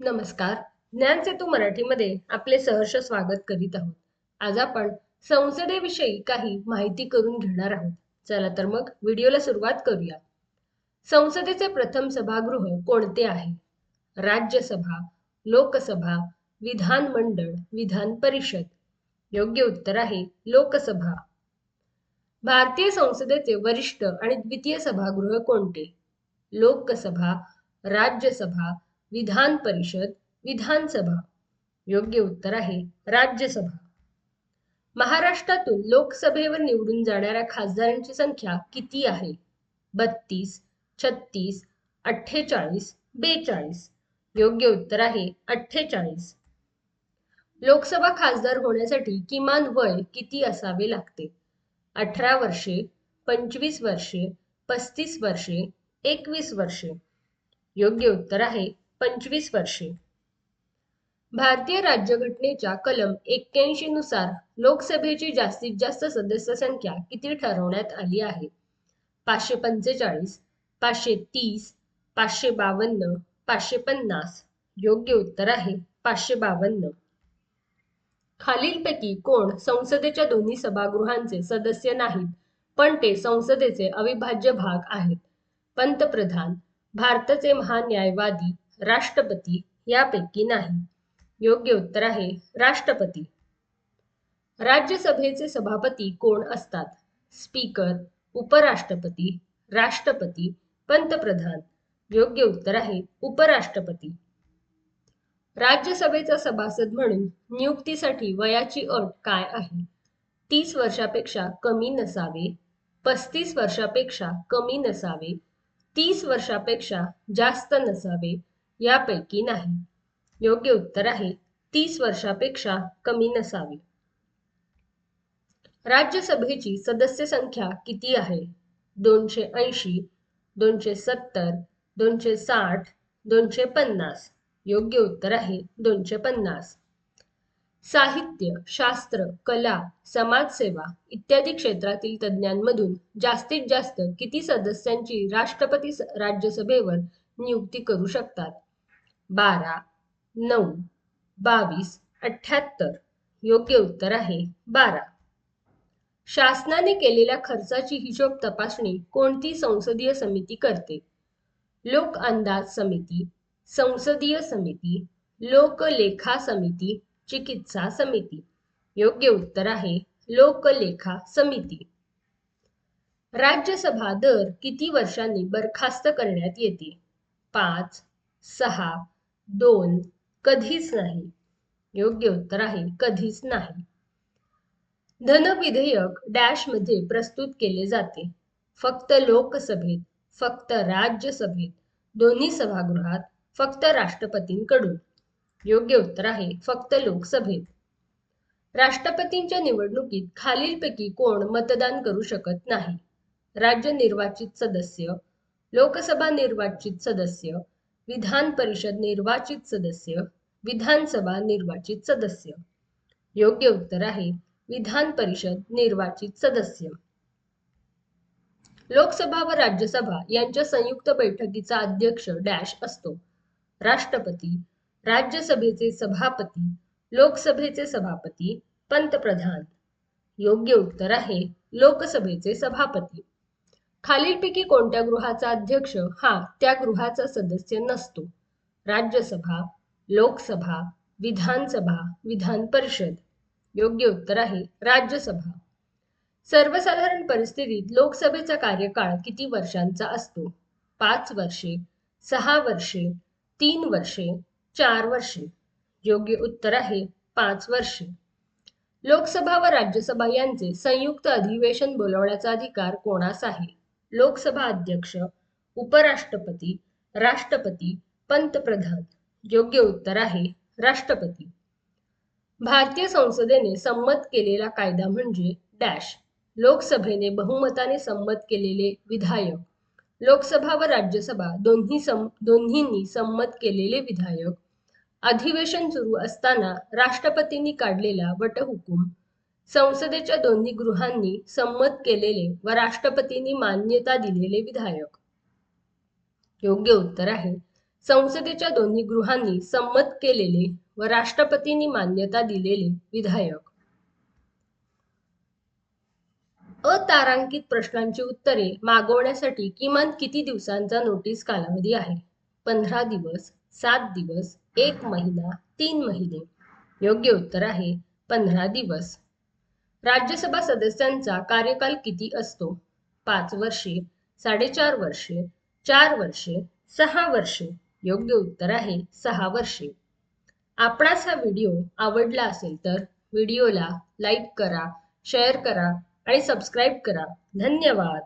नमस्कार. ज्ञान सेतू मराठीमध्ये आपले सहर्ष स्वागत करीत आहोत. आज आपण संसदेविषयी काही माहिती करून घेणार आहोत. चला तर मग व्हिडिओला सुरुवात करूया. संसदेचे प्रथम सभागृह कोणते आहे? राज्यसभा लोकसभा विधानमंडळ विधान परिषद योग्य उत्तर आहे लोकसभा. भारतीय संसदेचे वरिष्ठ आणि द्वितीय सभागृह कोणते? लोकसभा राज्यसभा विधान परिषद विधानसभा. योग्य उत्तर आहे राज्यसभा. महाराष्ट्रातून लोकसभेवर निवडून जाणाऱ्या खासदारांची संख्या किती आहे? बत्तीस छत्तीस अठ्ठेचाळीस बेचाळीस. योग्य उत्तर आहे अठ्ठेचाळीस. लोकसभा खासदार होण्यासाठी किमान वय किती असावे लागते? अठरा वर्षे पंचवीस वर्षे पस्तीस वर्षे एकवीस वर्षे. योग्य उत्तर आहे पंचवीस वर्षे. भारतीय राज्यघटनेच्या कलम एक्क्याऐंशी नुसार लोकसभेची जास्तीत जास्त सदस्य संख्या किती ठरवण्यात आली आहे? पाचशे पंचेचाळीस पाचशे तीस पाचशे बावन्न पाचशे पन्नास योग्य उत्तर आहे पाचशे बावन्न. खालीलपैकी कोण संसदेच्या दोन्ही सभागृहांचे सदस्य नाहीत पण ते संसदेचे अविभाज्य भाग आहेत. पंतप्रधान भारताचे महान्यायवादी राष्ट्रपती यापैकी नाही. योग्य उत्तर आहे राष्ट्रपती. राज्यसभेचे सभापती कोण असतात? स्पीकर उपराष्ट्रपती राष्ट्रपती पंतप्रधान. योग्य उत्तर आहे उपराष्ट्रपती. राज्यसभेचा सभासद म्हणून नियुक्तीसाठी वयाची अट काय आहे? तीस वर्षापेक्षा कमी नसावे. पस्तीस वर्षापेक्षा कमी नसावे. तीस वर्षापेक्षा जास्त नसावे. यापैकी नाही. योग्य उत्तर आहे तीस वर्षापेक्षा कमी नसावी. राज्यसभेची सदस्य संख्या किती आहे? दोनशे ऐंशी दोनशे सत्तर दोनशे साठ दोनशे पन्नास. योग्य उत्तर आहे दोनशे पन्नास. साहित्य शास्त्र कला समाजसेवा इत्यादी क्षेत्रातील तज्ज्ञांमधून जास्तीत जास्त किती सदस्यांची राष्ट्रपती राज्यसभेवर नियुक्ती करू शकतात? बारा नऊ बावीस अठ्ठ्याहत्तर. योग्य उत्तर आहे बारा. शासनाने केलेल्या खर्चाची हिशोब तपासणी कोणती संसदीय समिती करते? लोक अंदाज समिती संसदीय समिती लोकलेखा समिती चिकित्सा समिती. योग्य उत्तर आहे लोकलेखा समिती. राज्यसभा दर किती वर्षांनी बरखास्त करण्यात येते? पाच सहा दोन कधीच नाही. योग्य उत्तर आहे कधीच नाही. धन विधेयक डॅशमध्ये प्रस्तुत केले जाते. फक्त लोकसभेत फक्त राज्यसभेत दोन्ही सभागृहात फक्त राष्ट्रपतींकडून. योग्य उत्तर आहे फक्त लोकसभेत. राष्ट्रपतींच्या निवडणुकीत खालीलपैकी कोण मतदान करू शकत नाही? राज्य निर्वाचित सदस्य लोकसभा निर्वाचित सदस्य विधान परिषद निर्वाचित सदस्य विधानसभा निर्वाचित सदस्य. योग्य उत्तर आहे विधान परिषद निर्वाचित सदस्य. लोकसभा व राज्यसभा यांच्या संयुक्त बैठकीचा अध्यक्ष डॅश असतो. राष्ट्रपती राज्यसभेचे सभापती लोकसभेचे सभापती पंतप्रधान. योग्य उत्तर आहे लोकसभेचे सभापती. खालीलपैकी कोणत्या गृहाचा अध्यक्ष हा त्या गृहाचा सदस्य नसतो? राज्यसभा लोकसभा विधानसभा विधान परिषद? योग्य उत्तर आहे राज्यसभा. सर्वसाधारण परिस्थितीत लोकसभेचा कार्यकाळ किती वर्षांचा असतो? पाच वर्षे सहा वर्षे तीन वर्षे चार वर्षे? योग्य उत्तर आहे पाच वर्षे. लोकसभा व राज्यसभा यांचे संयुक्त अधिवेशन बोलवण्याचा अधिकार कोणास आहे? लोकसभा अध्यक्ष उपराष्ट्रपती राष्ट्रपती पंतप्रधान. योग्य उत्तर आहे राष्ट्रपती. भारतीय संसदेने संमत केलेला कायदा म्हणजे डॅश. लोकसभेने बहुमताने संमत केलेले विधायक. लोकसभा व राज्यसभा दोन्ही सम दोन्हींनी संमत केलेले विधायक. अधिवेशन सुरू असताना राष्ट्रपतींनी काढलेला वटहुकूम संसदेच्या दोन्ही गृहांनी संमत केलेले व राष्ट्रपतींनी मान्यता दिलेले विधायक. योग्य उत्तर आहे. संसदेच्या दोन्ही गृहांनी संमत केलेले व राष्ट्रपतींनी मान्यता दिलेले विधायक. अतारांकित प्रश्नांची उत्तरे मागवण्यासाठी किमान किती दिवसांचा नोटीस कालावधी आहे? पंधरा दिवस सात दिवस एक महिना तीन महिने? योग्य उत्तर आहे पंधरा दिवस. राज्यसभा सदस्यांचा कार्यकाल किती असतो? पाच वर्षे साडेचार वर्षे चार वर्षे सहा वर्षे. योग्य उत्तर आहे सहा वर्षे. आपणास हा व्हिडिओ आवडला असेल तर व्हिडिओला लाईक करा शेअर करा आणि सबस्क्राईब करा. धन्यवाद.